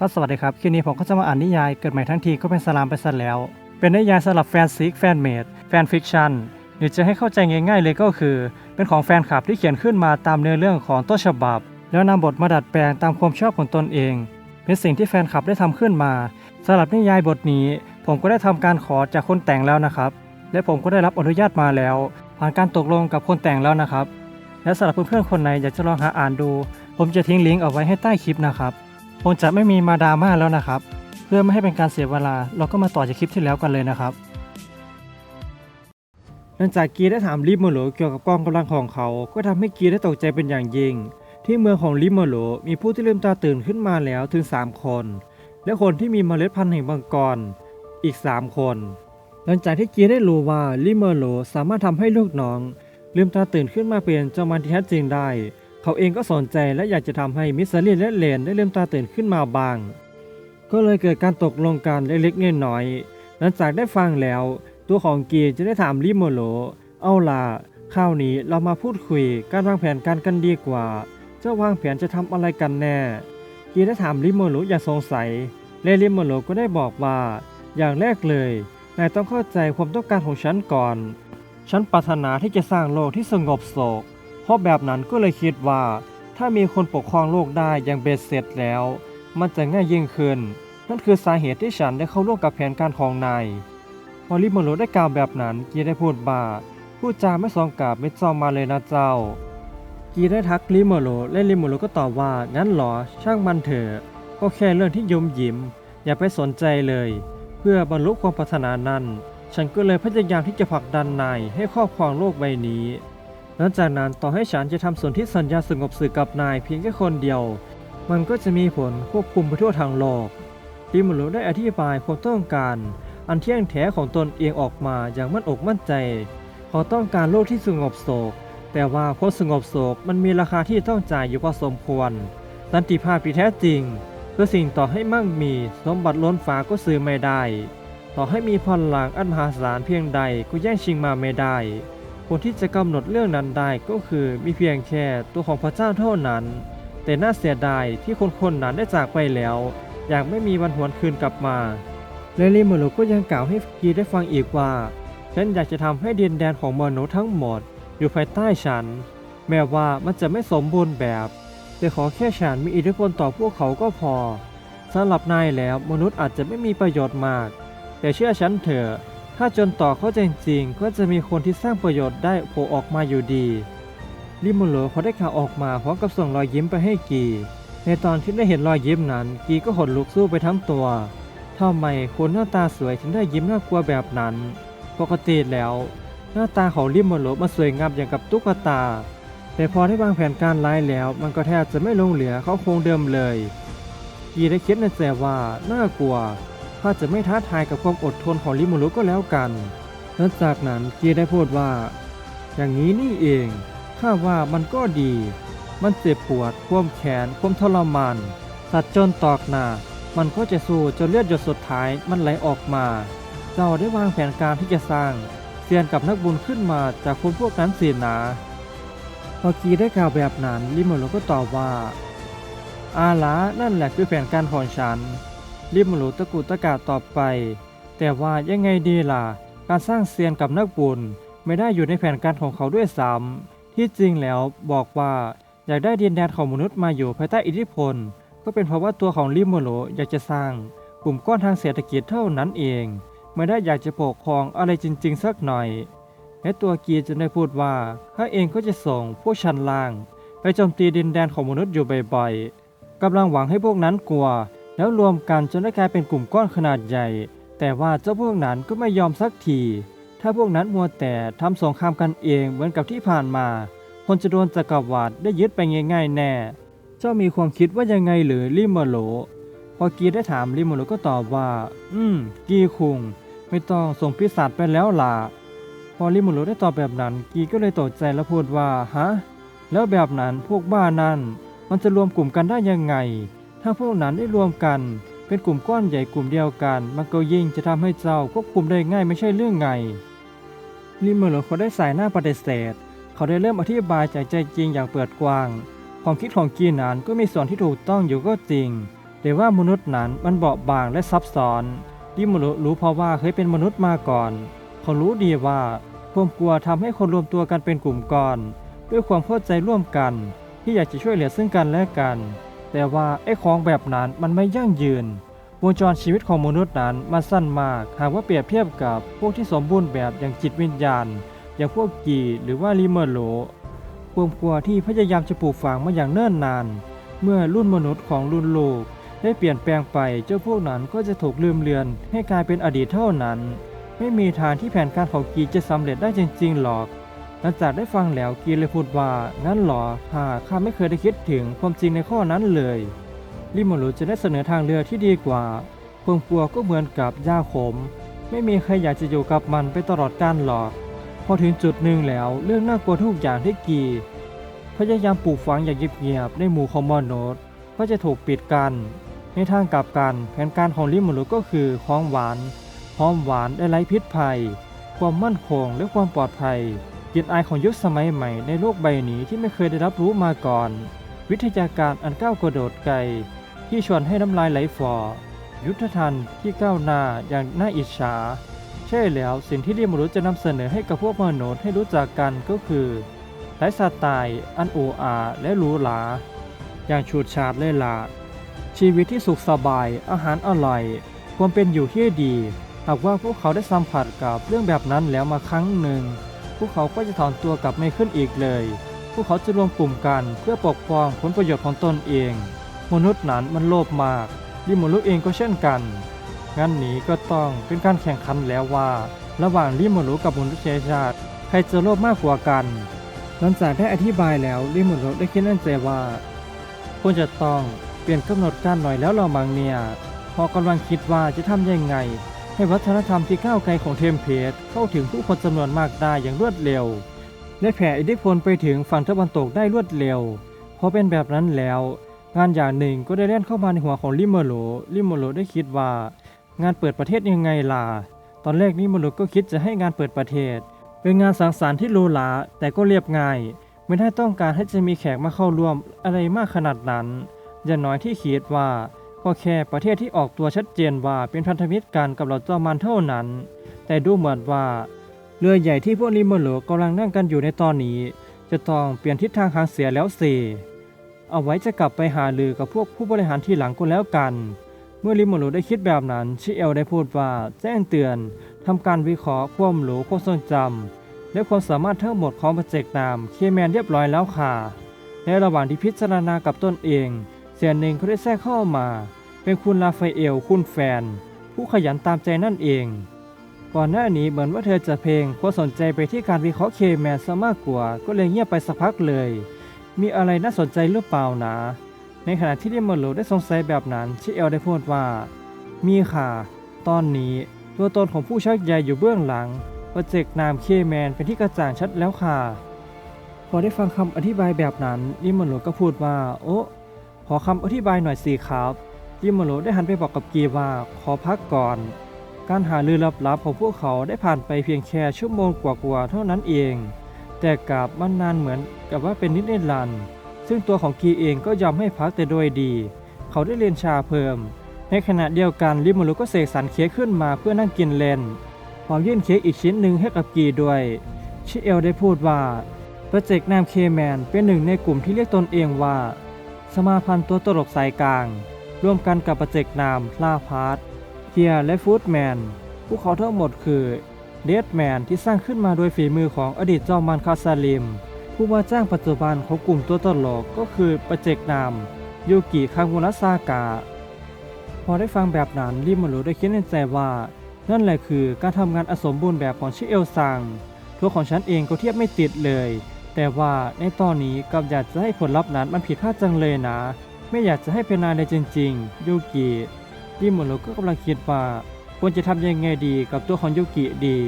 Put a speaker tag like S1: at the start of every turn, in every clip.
S1: ก็สวัสดีครับ คลิปนี้ผมก็จะมาอ่านนิยายเกิดใหม่ทั้งทีก็เป็นสลามไปซะแล้ว เป็นนิยายสำหรับแฟนซิกแฟนเมดแฟนฟิกชันหรือจะให้เข้าใจง่ายๆเลยก็คือ เป็นของแฟนคลับที่เขียนขึ้นมาตามเนื้อเรื่องของต้นฉบับ แล้วนำบทมาดัดแปลงตามความชอบของตนเอง เป็นสิ่งที่แฟนคลับได้ทำขึ้นมาสำหรับนิยายบทนี้ ผมก็ได้ทำการขอจากคนแต่งแล้วนะครับ และผมก็ได้รับอนุญาตมาแล้ว ผ่านการตกลงกับคนแต่งแล้วนะครับ และสำหรับเพื่อนๆคนไหนอยากจะลองหาอ่านดู ผมจะทิ้งลิงก์เอาไว้ให้ใต้คลิปนะครับ ผมจะไม่มีมาดราม่าแล้วนะครับ เพื่อไม่ให้เป็นการเสียเวลา เราก็มาต่อจากคลิปที่แล้วกันเลยนะครับหลังจากกีได้ถามลิมโมโลเกี่ยวกับกองกำลังของเขา ก็ทำให้กีได้ตกใจเป็นอย่างยิ่ง ที่เมืองของลิมโมโลมีผู้ที่ลืมตาตื่นขึ้นมาแล้วถึง 3 คน และคนที่มีเมล็ดพันธุ์แห่งมังกรอีก 3 คน หลังจากที่กีได้รู้ว่าลิมโมโลสามารถทำให้ลูกน้อง ลืมตาตื่นขึ้นมาเป็นเจ้ามันที่แท้จริงได้ เขาเองก็สนใจและอยากจะทำให้มิสซารีและเลนได้ลืมตาตื่นขึ้นมาบ้าง ก็เลยเกิดการตกลงกันเล็กๆน้อยๆหลังจากได้ฟังแล้ว ตัวของกีจะได้ถามลิโมโล เอาล่ะคราวนี้เรามาพูดคุยการวางแผนการกันดีกว่าจ้าวางแผนจะทำอะไรกันแน่ กีได้ถามลิโมโลอย่างสงสัยและลิโมโลก็ได้บอกว่าอย่างแรกเลยนายต้องเข้าใจความต้องการของฉันก่อน ฉันปรารถนาที่จะสร้างโลกที่สงบโศก เพราะแบบนั้นก็เลยคิดว่า ถ้ามีคนปกครองโลกได้อย่างเบ็ดเสร็จแล้ว มันจะง่ายยิ่งขึ้น นั่นคือสาเหตุที่ฉันได้เข้าร่วมกับแผนการของนายพอลิมโลได้กล่าวแบบนั้นกีได้พูดว่าพูดจาไม่สองกาบไม่จอมมาเลยนะเจ้า กีได้ทักลิมโลและลิมโลก็ตอบว่างั้นหรอช่างมันเถอะ ก็แค่เรื่องที่ยมยิ้ม อย่าไปสนใจเลย เพื่อบรรลุความปรารถนานั้น ฉันก็เลยพยายามที่จะผลักดันนายให้ครอบครองโลกใบนี้ หลังจากนั้นต่อให้ฉันจะทำส่วนที่สัญญาสงบสื่อกับนายเพียงแค่คนเดียว มันก็จะมีผลควบคุมไปทั่วทางโลกลิมโลได้อธิบายความต้องการ อันเที่ยงแท้ของตนเองออกมาอย่างมั่นอกมั่นใจเขาต้องการโลกที่สงบโศก แต่ว่าความสงบโศกมันมีราคาที่ต้องจ่ายอยู่พอสมควร สันติภาพที่แท้จริงเพื่อสิ่งต่อให้มั่งมีสมบัติล้นฟ้าก็ซื้อไม่ได้ ต่อให้มีพลังอันมหาศาลเพียงใดก็แย่งชิงมาไม่ได้ คนที่จะกำหนดเรื่องนั้นได้ก็คือมีเพียงแค่ตัวของพระเจ้าเท่านั้น แต่น่าเสียดายที่คนคนนั้นได้จากไปแล้ว อย่างไม่มีวันหวนคืนกลับมาเลลี่เมโลก็ยังกล่าวให้กีได้ฟังอีกว่า ฉันอยากจะทำให้ดินแดนของมนุษย์ทั้งหมด อยู่ภายใต้ฉัน แม้ว่ามันจะไม่สมบูรณ์แบบ แต่ขอแค่ฉันมีอิทธิพลต่อพวกเขาก็พอสำหรับนายแล้วมนุษย์อาจจะไม่มีประโยชน์มาก แต่เชื่อฉันเถอะ ถ้าจนต่อเขาจริงๆก็จะมีคนที่สร้างประโยชน์ได้โผล่ออกมาอยู่ดี ลิโมโลเขาได้ข่าวออกมาพร้อมกับส่งรอยยิ้มไปให้กี ในตอนที่ได้เห็นรอยยิ้มนั้น กีก็ขนลุกสู้ไปทั้งตัวทำไมคนหน้าตาสวยถึงได้ยิ้มน่ากลัวแบบนั้น ปกติแล้ว หน้าตาของลิโมโลมันสวยงามอย่างกับตุ๊กตา แต่พอได้วางแผนการร้ายแล้ว มันก็แทบจะไม่ลงเหลือเขาคงเดิมเลย กีได้คิดในใจว่าน่ากลัว ถ้าจะไม่ท้าทายกับความอดทนของลิมูรุก็แล้วกันหลังจากนั้นกียได้พูดว่า อย่างนี้นี่เอง ข้าว่ามันก็ดี มันเจ็บปวดความแขนความทรมานสัตว์จนตอกหนามันก็จะสู้จนเลือดหยดสุดท้ายมันไหลออกมา เจ้าได้วางแผนการที่จะสร้างเซียนกับนักบุญขึ้นมาจากคนพวกนั้นเสินะพอกีได้กล่าวแบบนั้นลิมูรุก็ตอบว่า อาละนั่นแหละคือแผนการของฉัน ริมหรูตะกุตะกาต่อไป แต่ว่ายังไงดีล่ะ การสร้างเซียนกับนักบุญไม่ได้อยู่ในแผนการของเขาด้วยซ้ำที่จริงแล้วบอกว่าอยากได้ดินแดนของมนุษย์มาอยู่ภายใต้อิทธิพล ก็เป็นเพราะว่าตัวของริมโลอยากจะสร้างกลุ่มก้อนทางเศรษฐกิจเท่านั้นเอง ไม่ได้อยากจะปกครองอะไรจริง ๆ สักหน่อย และตัวกีจะได้พูดว่าข้าเองก็จะส่งพวกชั้นล่าง ไปโจมตีดินแดนของมนุษย์อยู่บ่อยๆกำลังหวังให้พวกนั้นกลัว แล้วรวมกันจนได้กลายเป็นกลุ่มก้อนขนาดใหญ่ แต่ว่าเจ้าพวกนั้นก็ไม่ยอมสักที ถ้าพวกนั้นมัวแต่ทำสงครามกันเองเหมือนกับที่ผ่านมา คนจะโดนจักรวรรดิได้ยึดไปง่ายๆแน่ เจ้ามีความคิดว่ายังไงหรือลิมโล พอกีได้ถามลิมโลก็ตอบว่า อืม กีคุง ไม่ต้องส่งปีศาจไปแล้วล่ะ พอลิมโลได้ตอบแบบนั้น กีก็เลยตกใจแล้วพูดว่า ฮะ แล้วแบบนั้นพวกบ้านั่นมันจะรวมกลุ่มกันได้ยังไง ถ้าพวกนั้นได้รวมกัน เป็นกลุ่มก้อนใหญ่กลุ่มเดียวกัน มันก็ยิ่งจะทำให้เจ้าควบคุมได้ง่ายไม่ใช่เรื่องไงลิมเมอร์เขาได้สายหน้าปฏิเสธ เขาได้เริ่มอธิบายจากใจจริงอย่างเปิดกว้าง ความคิดของกีนานก็มีส่วนที่ถูกต้องอยู่ก็จริง แต่ว่ามนุษย์นั้นมันเบาบางและซับซ้อนริโมโรรู้เพราะว่าเคยเป็นมนุษย์มาก่อน เขารู้ดีว่าความกลัวทำให้คนรวมตัวกันเป็นกลุ่มก้อน ด้วยความเข้าใจร่วมกัน ที่อยากจะช่วยเหลือซึ่งกันและกัน แต่ว่าไอ้ของแบบนั้นมันไม่ยั่งยืน วงจรชีวิตของมนุษย์นั้นมันสั้นมาก หากว่าเปรียบเทียบกับพวกที่สมบูรณ์แบบอย่างจิตวิญญาณ อย่างพวกกีหรือว่าลิเมอร์โลความกลัวที่พยายามจะปลูกฝังมาอย่างเนิ่นนาน เมื่อรุ่นมนุษย์ของรุ่นโลกได้เปลี่ยนแปลงไปเจ้าพวกนั้นก็จะถูกลืมเลือน ให้กลายเป็นอดีตเท่านั้น ไม่มีทางที่แผนการของกีจะสำเร็จได้จริงๆหรอก หลังจากได้ฟังแล้วกีเลยพูดว่า งั้นหรอข้าข้าไม่เคยได้คิดถึงความจริงในข้อนั้นเลยลิโมรุจะได้เสนอทางเลือกที่ดีกว่าความกลัวก็เหมือนกับหญ้าขม ไม่มีใครอยากจะอยู่กับมันไปตลอดกาลหรอก พอถึงจุดหนึ่งแล้วเรื่องน่ากลัวทุกอย่างที่กีพยายามปลูกฝังอย่างเงียบๆในหมู่ของมอนษย์ก็จะถูกปิดกัน ในทางกลับกันแผนการของลิโมรุก็คือของหวานหอมหวานและไร้พิษภัย ความมั่นคงและความปลอดภัย กลิ่นอายของยุคสมัยใหม่ในโลกใบนี้ที่ไม่เคยได้รับรู้มาก่อน วิทยาการอันก้าวกระโดดไกล ที่ชวนให้น้ำลายไหลฟอยุทธทันที่ก้าวหน้าอย่างน่าอิจฉา ใช่แล้วสิ่งที่เรียมรู้จะนำเสนอให้กับพวกมนุษย์ให้รู้จักกันก็คือไลฟ์สไตล์อันโออาและหรูหราอย่างฉูดฉาดเลยล่ะชีวิตที่สุขสบายอาหารอร่อย ความเป็นอยู่ที่ดี หากว่าพวกเขาได้สัมผัสกับเรื่องแบบนั้นแล้วมาครั้งหนึ่ง พวกเขาก็จะถอนตัวกลับไม่ขึ้นอีกเลย พวกเขาจะรวมกลุ่มกันเพื่อปกป้องผลประโยชน์ของตนเอง มนุษย์นั้นมันโลภมากลิโมรุเองก็เช่นกัน งั้นนี้ก็ต้องเป็นการแข่งขันแล้วว่า ระหว่างลิโมรุกับมนุษยชาติใครจะโลภมากกว่ากัน หลังจากได้อธิบายแล้วลิโมรุได้คิดในใจว่าควรจะต้องเปลี่ยนกำหนดการหน่อยแล้วเราบางเนี่ยพอกำลังคิดว่าจะทำยังไง ให้วัฒนธรรมที่ก้าวไกลของเทมเพลตเข้าถึงผู้คนจำนวนมากได้อย่างรวดเร็ว และแผ่อิทธิพลไปถึงฝั่งตะวันตกได้รวดเร็วพอเป็นแบบนั้นแล้ว งานอย่างหนึ่งก็ได้เล่นเข้ามาในหัวของลิโมโรลิโมโรได้คิดว่า งานเปิดประเทศยังไงล่ะตอนแรกลิโมโรก็คิดจะให้งานเปิดประเทศ เป็นงานสังสรรค์ที่หรูหราแต่ก็เรียบง่าย ไม่ได้ต้องการให้จะมีแขกมาเข้าร่วมอะไรมากขนาดนั้น อย่างน้อยที่คิดว่า ก็แค่ประเทศที่ออกตัวชัดเจนว่าเป็นพันธมิตรกันกับเราจอมันเท่านั้น แต่ดูเหมือนว่าเรือใหญ่ที่พวกลิมโมโรกำลังนั่งกันอยู่ในตอนนี้ จะต้องเปลี่ยนทิศทางหางเสียแล้วสิเอาไว้จะกลับไปหาลือกับพวกผู้บริหารที่หลังก็แล้วกัน เมื่อลิมโมโรได้คิดแบบนั้นชิเอลได้พูดว่าแจ้งเตือนทำการวิเคราะห์ความรู้ความทรงจำและความสามารถทั้งหมดของโปรเจกต์นามเคแมนเรียบร้อยแล้วค่ะในระหว่างที่พิจารณากับตนเอง เสียหนึ่งก็ได้แทรกเข้ามา เป็นคุณลาฟาเอลคุณแฟน ผู้ขยันตามใจนั่นเอง ก่อนหน้านี้เหมือนว่าเธอจะเพลงเพราะสนใจไปที่การวิเคราะห์เคแมนซะมากกว่า ก็เลยเงียบไปสักพักเลย มีอะไรน่าสนใจหรือเปล่านะ ในขณะที่ดิมโลได้สงสัยแบบนั้นชิเอลได้พูดว่า มีค่ะ ตอนนี้ตัวตนของผู้ชักใยอยู่เบื้องหลังโปรเจกต์นามเคแมนเป็นที่กระจ่างชัดแล้วค่ะ พอได้ฟังคำอธิบายแบบนั้นดิมโลก็พูดว่า โอ้ ขอคำอธิบายหน่อยสิครับดิมโลได้หันไปบอกกับกีว่าขอพักก่อน การหาลือลับๆของพวกเขาได้ผ่านไปเพียงแค่ชั่วโมงกว่าๆเท่านั้นเอง แต่กลับมันนานเหมือนกับว่าเป็นนิดเนลันซึ่งตัวของกีเองก็ยอมให้พักแต่โดยดี เขาได้เรียนชาเพิ่ม ในขณะเดียวกันลิมูรุก็เสกสรรเค้กขึ้นมาเพื่อนั่งกินเล่นพร้อมยื่นเค้กอีกชิ้นหนึ่งให้กับกีด้วยชิเอลได้พูดว่าโปรเจกต์นามเคแมนเป็นหนึ่งในกลุ่มที่เรียกตนเองว่า สมาพันธ์ตัวตลกสายกลาง ร่วมกันกับโปรเจกต์นามล่าพาร์ทเฮียและฟูดแมนพวกเขาทั้งหมดคือเดดแมนที่สร้างขึ้นมาโดยฝีมือของอดีตจอมมันคาซาลิม ผู้ว่าจ้างปัจจุบันของกลุ่มตัวตลกก็คือโปรเจกต์นามยูกิคางูระซากะพอได้ฟังแบบนั้นริมารุได้คิดในใจว่า นั่นแหละคือการทำงานอสมบูรณ์แบบของชิเอลซังตัวของฉันเองก็เทียบไม่ติดเลย แต่ว่าในตอนนี้กับอยากจะให้ผลลัพธ์นั้นมันผิดพลาดจังเลยนะ ไม่อยากจะให้เป็นนายเลยจริงๆ ยูกิริมารุก็กำลังคิดว่าควรจะทำยังไงดีกับตัวของยูกิดี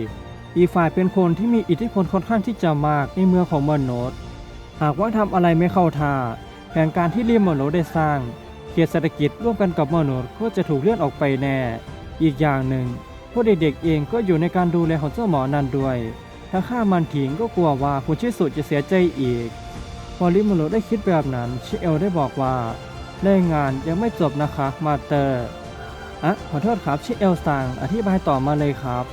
S1: อีฝ่ายเป็นคนที่มีอิทธิพลค่อนข้างที่จะมากในเมืองของมนุษย์หากว่าทำอะไรไม่เข้าท่าแผนการที่ริมโนได้สร้าง เขตเศรษฐกิจร่วมกันกับมนุษย์ก็จะถูกเลื่อนออกไปแน่ อีกอย่างหนึ่งพวกเด็กๆเองก็อยู่ในการดูแลของเจ้าหมอนันด้วย ถ้าฆ่ามันทิ้งก็กลัวว่าคุชิสุจะเสียใจอีก พอริมโนได้คิดแบบนั้นชิเอลได้บอกว่าเรื่องงานยังไม่จบนะคะมาเตอร์อะขอโทษครับชื่อเอลซังอธิบายต่อมาเลยครับ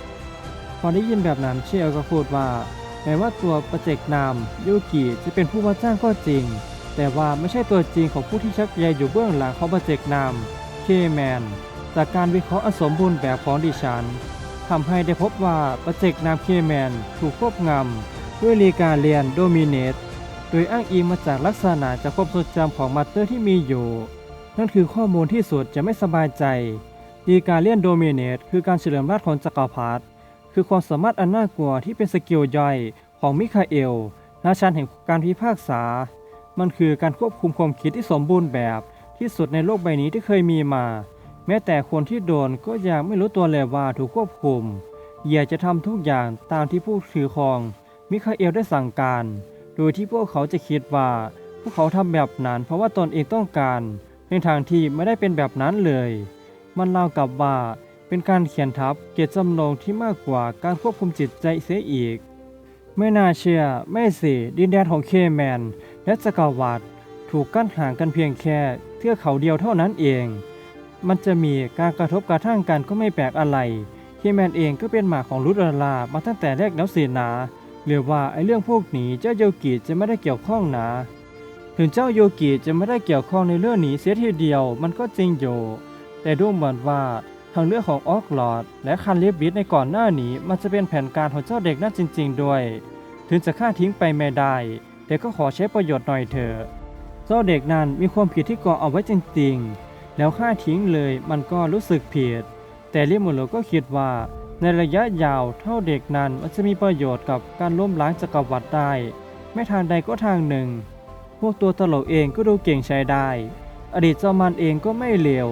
S1: พอได้ยินแบบนั้นชิเชลก็พูดว่าแม้ว่าตัวประเจกนามยูกิจะเป็นผู้มาจ้างก็จริง แต่ว่าไม่ใช่ตัวจริงของผู้ที่ชักใยอยู่เบื้องหลังของประเจกนามเคแมนจากการวิเคราะห์อสมบูรณ์แบบของดิฉัน ทำให้ได้พบว่าประเจกนามเคแมนถูกควบงำด้วยลีกาเรียนโดมิเนต โดยอ้างอิงมาจากลักษณะจากความทรงจำของมาสเตอร์ที่มีอยู่ นั่นคือข้อมูลที่สุดจะไม่สบายใจลีกาเรียนโดมิเนตคือการเฉลิมราชของจักรพรรดิคือความสามารถอันน่ากลัวที่เป็นสกิลย่อยของมิคาเอลราชันแห่งการพิพากษา มันคือการควบคุมความคิดที่สมบูรณ์แบบที่สุดในโลกใบนี้ที่เคยมีมา แม้แต่คนที่โดนก็ยังไม่รู้ตัวเลยว่าถูกควบคุม อยากจะทำทุกอย่างตามที่ผู้ถือครอง มิคาเอลได้สั่งการ โดยที่พวกเขาจะคิดว่า พวกเขาทำแบบนั้นเพราะว่าตนเองต้องการ ในทางที่ไม่ได้เป็นแบบนั้นเลย มันเล่ากับว่าเป็นการเขียนทับเกียรติจำนงที่มากกว่าการควบคุมจิตใจเสียอีก ไม่น่าเชื่อไม่สิดินแดนของเคแมน และจักรวรรดิถูกกั้นห่างกันเพียงแค่เทือกเขาเดียวเท่านั้นเอง มันจะมีการกระทบกระทั่งกันก็ไม่แปลกอะไรเคแมนเองก็เป็นหมาของรุดราลามาตั้งแต่แรกแล้วสินะหรือว่าไอ้เรื่องพวกนี้เจ้าโยกิจะไม่ได้เกี่ยวข้องนะ ถึงเจ้าโยกิจะไม่ได้เกี่ยวข้องในเรื่องนี้เสียทีเดียวมันก็จริงอยู่ แต่ดูเหมือนว่าทางเรื่องของออกลอดและคันเลิฟบิดในก่อนหน้านี้ มันจะเป็นแผนการของเจ้าเด็กนั่นจริง ๆ ด้วย ถึงจะฆ่าทิ้งไปไม่ได้ แต่ก็ขอใช้ประโยชน์หน่อยเถอะ เจ้าเด็กนั้นมีความผิดที่ก่อเอาไว้จริง ๆ แล้วฆ่าทิ้งเลยมันก็รู้สึกผิด แต่ลิมูโรก็คิดว่า ในระยะยาวเท่าเด็กนั้นมันจะมีประโยชน์กับการล้มล้างจักรวรรดิได้ ไม่ทางใดก็ทางหนึ่ง พวกตัวตลกเองก็ดูเก่งใช้ได้ อดีตเจ้ามันเองก็ไม่เลว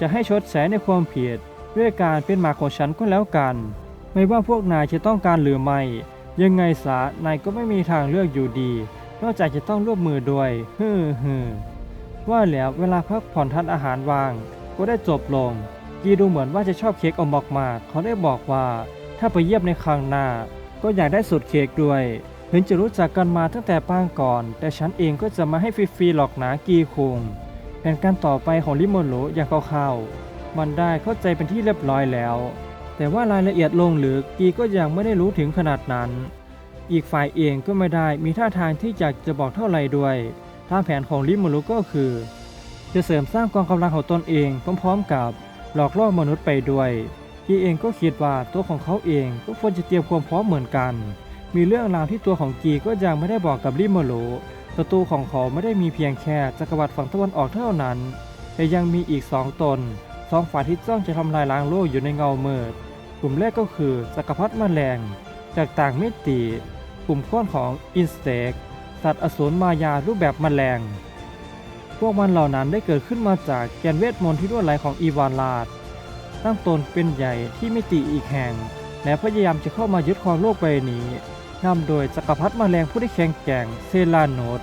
S1: จะให้ชดใช้ในความผิดด้วยการเป็นหมาของฉันก็แล้วกัน ไม่ว่าพวกนายจะต้องการหรือไม่ ยังไงซะนายก็ไม่มีทางเลือกอยู่ดี นอกจากจะต้องร่วมมือด้วยฮึมฮึม ว่าแล้วเวลาพักผ่อนทานอาหารว่าง ก็ได้จบลง กีดูเหมือนว่าจะชอบเค้กอมบอกมากเขาได้บอกว่า ถ้าไปเยี่ยมในครั้งหน้า ก็อยากได้สูตรเค้กด้วยถึงจะรู้จักกันมาตั้งแต่ปางก่อน แต่ฉันเองก็จะมาให้ฟรีๆหรอกนะกีคุงแผนการต่อไปของลิโมโนอย่างคร่าวๆมันได้เข้าใจเป็นที่เรียบร้อยแล้ว แต่ว่ารายละเอียดลงหรือกีก็ยังไม่ได้รู้ถึงขนาดนั้น อีกฝ่ายเองก็ไม่ได้มีท่าทางที่อยากจะบอกเท่าไหร่ด้วย ตามแผนของลิโมโนก็คือ จะเสริมสร้างกองกำลังของตนเองพร้อมๆกับหลอกล่อมนุษย์ไปด้วยกีเองก็คิดว่าตัวของเขาเองก็ควรจะเตรียมความพร้อมเหมือนกัน มีเรื่องราวที่ตัวของกีก็ยังไม่ได้บอกกับลิโมโนศัตรูของเขาไม่ได้มีเพียงแค่จักรวรรดิฝั่งตะวันออกเท่านั้น แต่ยังมีอีกสองตนสองฝ่ายที่จ้องจะทำลายล้างโลกอยู่ในเงาเมืดกลุ่มแรกก็คือจักรพรรดิแมลงจากต่างมิติ กลุ่มก้อนของอินสเต็ก สัตว์อสูรมายารูปแบบแมลง พวกมันเหล่านั้นได้เกิดขึ้นมาจากแกนเวทมนต์ที่รวดไหลของอีวานลาด ตั้งตนเป็นใหญ่ที่มิติอีกแห่ง และพยายามจะเข้ามายึดครองโลกใบนี้นำโดยจักรพรรดิแมลงผู้ที่แข็งแกร่งเซลาโนด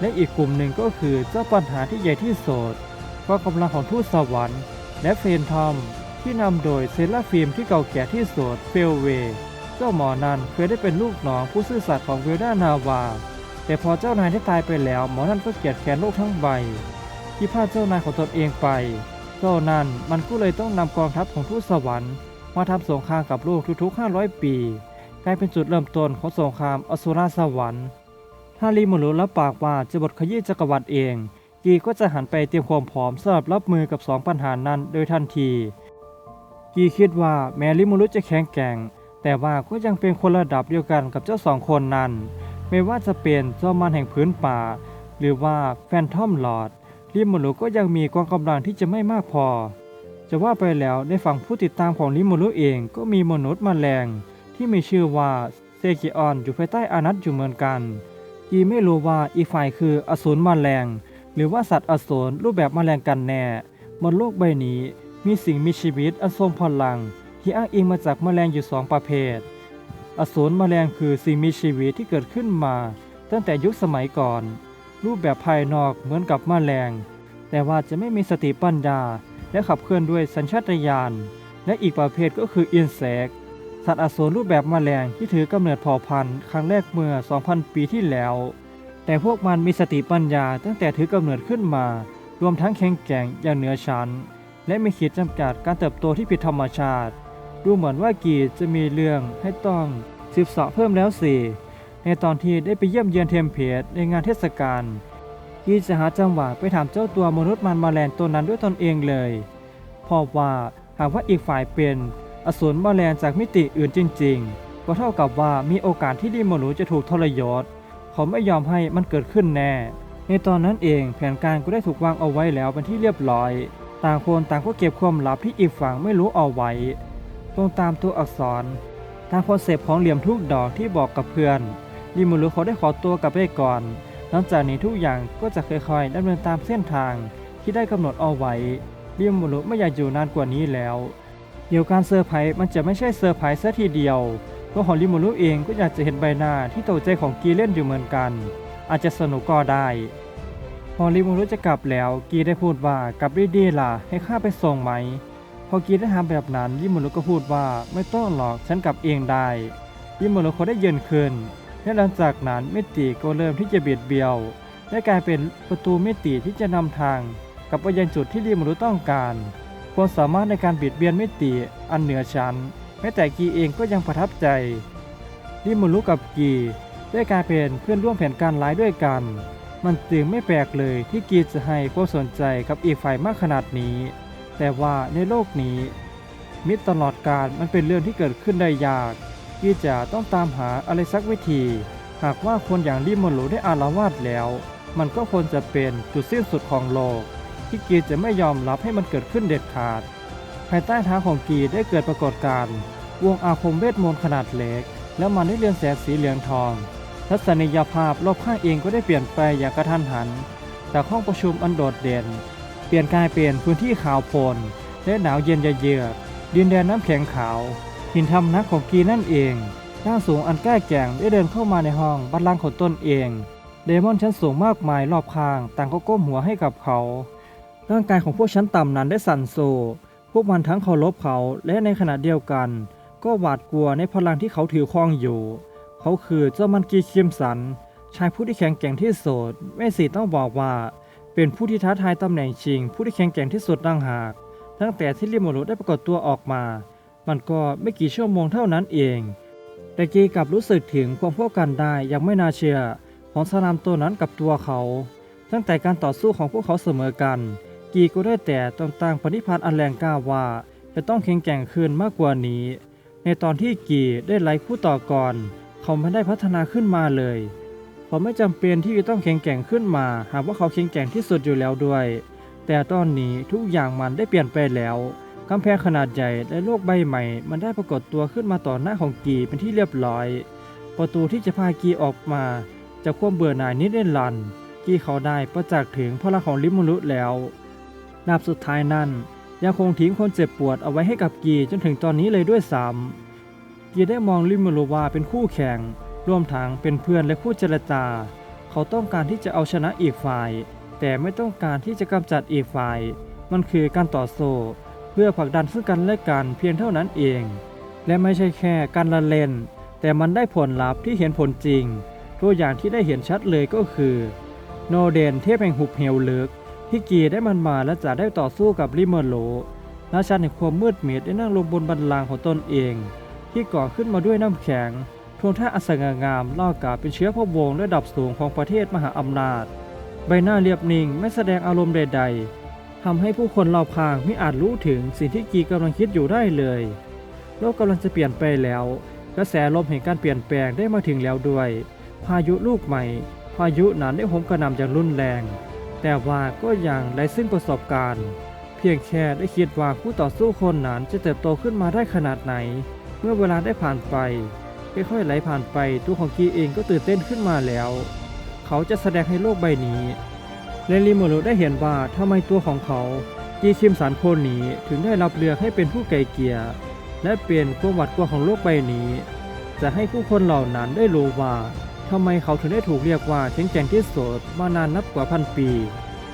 S1: และอีกกลุ่มหนึ่งก็คือเจ้าปัญหาที่ใหญ่ที่สุดก็กำลังของทูตสวรรค์ และเฟนทอมที่นำโดยเซลาฟิล์มที่เก่าแก่ที่สุดเฟลเวเจ้าหมอนั้นเคยได้เป็นลูกน้องผู้ซื่อสัตย์ของเวลดานาวา แต่พอเจ้านายได้ตายไปแล้ว หมอนั้นก็เกลียดแค้นโลกทั้งใบ ที่พาเจ้านายของตนเองไป เจ้านั้นมันก็เลยต้องนำกองทัพของทูตสวรรค์ มาทำสงครามกับโลกทุกๆ 500 ปีกลายเป็นจุดเริ่มต้นของสงครามอสุราสวรรค์ถ้ารีโมโรรับปากว่าจะบทขยี้จักรวรรดิเองกีก็จะหันไปเตรียมความพร้อมสำหรับรับมือกับสองปัญหานั้นโดยทันที กีคิดว่าแม้ริโมโรจะแข็งแกร่ง แต่ว่าก็ยังเป็นคนระดับเดียวกันกับเจ้าสองคนนั้น ไม่ว่าจะเป็นเจ้ามันแห่งพื้นป่า หรือว่าแฟนทอมลอดริโมโรก็ยังมีกองกำลังที่จะไม่มากพอ จะว่าไปแล้วในฝั่งผู้ติดตามของริโมโรเองก็มีมนุษย์แมลง ที่มีชื่อว่าเซกิออนอยู่ภายใต้อานัตอยู่เหมือนกันกีไม่รู้ว่าอีฝ่ายคืออสูรแมลง หรือว่าสัตว์อสูรรูปแบบแมลงกันแน่บนโลกใบนี้มีสิ่งมีชีวิตอันทรงพลัง ที่อ้างอิงมาจากแมลงอยู่สองประเภท อสูรแมลงคือสิ่งมีชีวิตที่เกิดขึ้นมา ตั้งแต่ยุคสมัยก่อน รูปแบบภายนอกเหมือนกับแมลง แต่ว่าจะไม่มีสติปัญญาและขับเคลื่อนด้วยสัญชาตญาณและอีกประเภทก็คืออินเสกสัตว์อสูรรูปแบบแมลงที่ถือกำเนิดเผ่าพันธุ์ครั้งแรกเมื่อ 2,000 ปีที่แล้ว แต่พวกมันมีสติปัญญาตั้งแต่ถือกำเนิดขึ้นมา รวมทั้งแข็งแกร่งอย่างเหนือชั้น และมีขีดจำกัดการเติบโตที่ผิดธรรมชาติ ดูเหมือนว่ากีจะมีเรื่องให้ต้องสืบสาะเพิ่มแล้วสิในตอนที่ได้ไปเยี่ยมเยือนเทมเพลตในงานเทศกาลกีจะหาจังหวะไปถามเจ้าตัวมนุษย์มันมาแลนตัวนั้นด้วยตนเองเลยเพราะว่าหากว่าอีกฝ่ายเป็น อสูรมาแลนจากมิติอื่นจริงๆ ก็เท่ากับว่ามีโอกาสที่ดีโมนุจะถูกทรยศเขาไม่ยอมให้มันเกิดขึ้นแน่ ในตอนนั้นเองแผนการก็ได้ถูกวางเอาไว้แล้วเป็นที่เรียบร้อย ต่างคนต่างก็เก็บความลับที่อีกฝั่งไม่รู้เอาไว้ ตรงตามตัวอักษร ตามคอนเซปต์ของเหลี่ยมทุกดอกที่บอกกับเพื่อนลิมูรุเขาได้ขอตัวกลับไปก่อน หลังจากนี้ทุกอย่างก็จะค่อยๆดำเนินตามเส้นทางที่ได้กำหนดเอาไว้ลิมูรุไม่อยากอยู่นานกว่านี้แล้ว เดี๋ยวการเซอร์ไพรส์มันจะไม่ใช่เซอร์ไพรส์ซะทีเดียวเพราะของลิมูรุเองก็อยากจะเห็นใบหน้าที่ตใจของกีเล่นอยู่เหมือนกัน อาจจะสนุกก็ได้พอลิมูรุจะกลับแล้วกีได้พูดว่ากลับดีๆล่ะให้ข้าไปส่งไหม พอกีได้ทำแบบนั้นลิมูรุก็พูดว่าไม่ต้องหรอกฉันกลับเองได้ลิมูรุเขาได้เย็นขึ้นและหลังจากนั้นมิติก็เริ่มที่จะเบียดเบียวและกลายเป็นประตูมิติที่จะนำทางกับไปยังจุดที่ลิมูรุต้องการความสามารถในการบิดเบียนมิติอันเหนือชั้นแม้แต่กีเองก็ยังประทับใจลิมูรุกับกีได้กลายเป็นเพื่อนร่วมแผนการร้ายด้วยกัน มันจึงไม่แปลกเลยที่กีจะให้ความสนใจกับอีกฝ่ายมากขนาดนี้ แต่ว่าในโลกนี้ มิตรตลอดการมันเป็นเรื่องที่เกิดขึ้นได้ยากกีจะต้องตามหาอะไรสักวิธี หากว่าคนอย่างลิมอนโลได้อารวาสแล้ว มันก็ควรจะเป็นจุดสิ้นสุดของโลก ที่กีจะไม่ยอมรับให้มันเกิดขึ้นเด็ดขาด ภายใต้ท้าของกีได้เกิดปรากฏการณ์วงอาคมเวทมนต์ขนาดเล็ก แล้วมันได้เรือนแสงสีเหลืองทองทัศนียภาพรอบข้างเองก็ได้เปลี่ยนไปอย่างกระทันหัน จากห้องประชุมอันโดดเด่น ปลี่ยนกลายเป็นพื้นที่ขาวโพลนและหนาวเย็นเยือกดินแดนน้ำแข็งขาว หินทำนักของกีนั่นเองร่างสูงอันใกล้แก่งได้เดินเข้ามาในห้องบัลลังก์ของตนเอง เดมอนชั้นสูงมากมายรอบข้าง ต่างก็ก้มหัวให้กับเขา ร่างกายของพวกชั้นต่ำนั้นได้สั่นโซพวกมันทั้งเคารพเขาและในขณะเดียวกัน ก็หวาดกลัวในพลังที่เขาถือครองอยู่ เขาคือเจ้ามันกีคิมสัน ชายผู้ที่แข็งแกร่งที่สุดไม่สิต้องบอกว่า เป็นผู้ที่ท้าทายตำแหน่งชิง ผู้ที่แข็งแกร่งที่สุดดังหาก ตั้งแต่ที่ริโมรุได้ปรากฏตัวออกมา มันก็ไม่กี่ชั่วโมงเท่านั้นเอง แต่กีกลับรู้สึกถึงความเข้ากันได้อย่างไม่น่าเชื่อ ของสลามตัวนั้นกับตัวเขา ตั้งแต่การต่อสู้ของพวกเขาเสมอกัน กีก็ได้แต่ต้องต่างปณิพันธ์อันแรงกล้าว่า จะต้องแข็งแกร่งขึ้นมากกว่านี้ ในตอนที่กีได้ไล่คู่ต่อก่อน เขาไม่ได้พัฒนาขึ้นมาเลย เขาไม่จำเป็นที่จะต้องแข็งแกร่งขึ้นมา หากว่าเขาแข็งแกร่งที่สุดอยู่แล้วด้วย แต่ตอนนี้ทุกอย่างมันได้เปลี่ยนไปแล้วกำแพงขนาดใหญ่และโลกใบใหม่ มันได้ปรากฏตัวขึ้นมาต่อหน้าของกีเป็นที่เรียบร้อย ประตูที่จะพากีออกมาจากความเบื่อหน่ายนิดเด่นลัน กีเขาได้ประจักษ์ถึงพลังของลิมนุษย์แล้วดาบสุดท้ายนั้น ยังคงทิ้งคนเจ็บปวดเอาไว้ให้กับกีจนถึงตอนนี้เลยด้วยซ้ำกีได้มองลิมนุษย์ว่าเป็นคู่แข่ง รวมทั้งเป็นเพื่อนและคู่เจรจา เขาต้องการที่จะเอาชนะอีกฝ่าย แต่ไม่ต้องการที่จะกำจัดอีกฝ่าย มันคือการต่อสู้เพื่อผลักดันซึ่งกันและกันเพียงเท่านั้นเอง และไม่ใช่แค่การละเล่น แต่มันได้ผลลัพธ์ที่เห็นผลจริง ตัวอย่างที่ได้เห็นชัดเลยก็คือ โนเดนเทพแห่งหุบเหวลึกที่กีได้มันมาและจะได้ต่อสู้กับริเมอร์โลราชันแห่งความมืดมิดได้นั่งลงบนบันลังของตนเอง ที่ก่อขึ้นมาด้วยน้ำแข็ง ทวงท่าอัศงงามเล่ากาเป็นเชื้อพระวงศ์ระดับสูงของประเทศมหาอำนาจ ใบหน้าเรียบนิ่งไม่แสดงอารมณ์ใด ๆทำให้ผู้คนรอบข้างไม่อาจรู้ถึงสิ่งที่กีกำลังคิดอยู่ได้เลย โลกกำลังจะเปลี่ยนไปแล้ว กระแสลมแห่งการเปลี่ยนแปลงได้มาถึงแล้วด้วย พายุลูกใหม่ พายุนั้นได้โหมกระหน่ำอย่างรุนแรง แต่ว่าก็ยังได้ซึ่งประสบการณ์เพียงแค่ได้คิดว่าคู่ต่อสู้คนนั้นจะเติบโตขึ้นมาได้ขนาดไหน เมื่อเวลาได้ผ่านไป ค่อยๆไหลผ่านไปตัวของกีเองก็ตื่นเต้นขึ้นมาแล้ว เขาจะแสดงให้โลกใบนี้และริโมโรได้เห็นว่าทำไมตัวของเขากีคิมสันคนนี้ถึงได้รับเลือกให้เป็นผู้ไกลเกลี่ยและเป็นความหวัดกลัวของโลกใบนี้ จะให้ผู้คนเหล่านั้นได้รู้ว่าทำไมเขาถึงได้ถูกเรียกว่าแข็งแก่งที่สุดมานานนับกว่าพันปี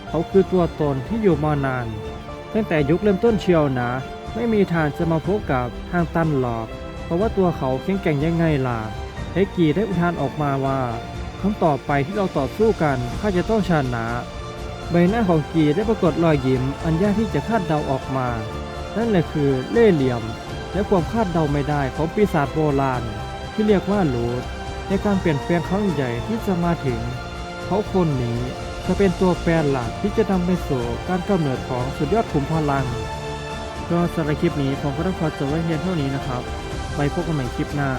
S1: เขาคือตัวตนที่อยู่มานาน ตั้งแต่ยุคเริ่มต้นเชียวนะ ไม่มีทางจะมาพบกับทางตันหรอก เพราะว่าตัวเขาแข็งแกร่งยังไงล่ะเฮกีได้อุทานออกมาว่าครั้งต่อไปที่เราต่อสู้กันข้าจะต้องชนะ ใบหน้าของกีได้ปรากฏรอยยิ้ม อันยากที่จะคาดเดาออกมา นั่นแหละคือเล่ห์เหลี่ยม และความคาดเดาไม่ได้ของปีศาจโบราณ ที่เรียกว่าโหลดในการเปลี่ยนแปลงครั้งใหญ่ที่จะมาถึง เขาคนนี้จะเป็นตัวแปรหลักที่จะนำไปสู่การกำเนิดของสุดยอดขุมพลัง ก็สำหรับคลิปนี้ผมก็ต้องขอจบไว้เพียงเท่านี้นะครับ ไปพบกันใหม่คลิปหน้า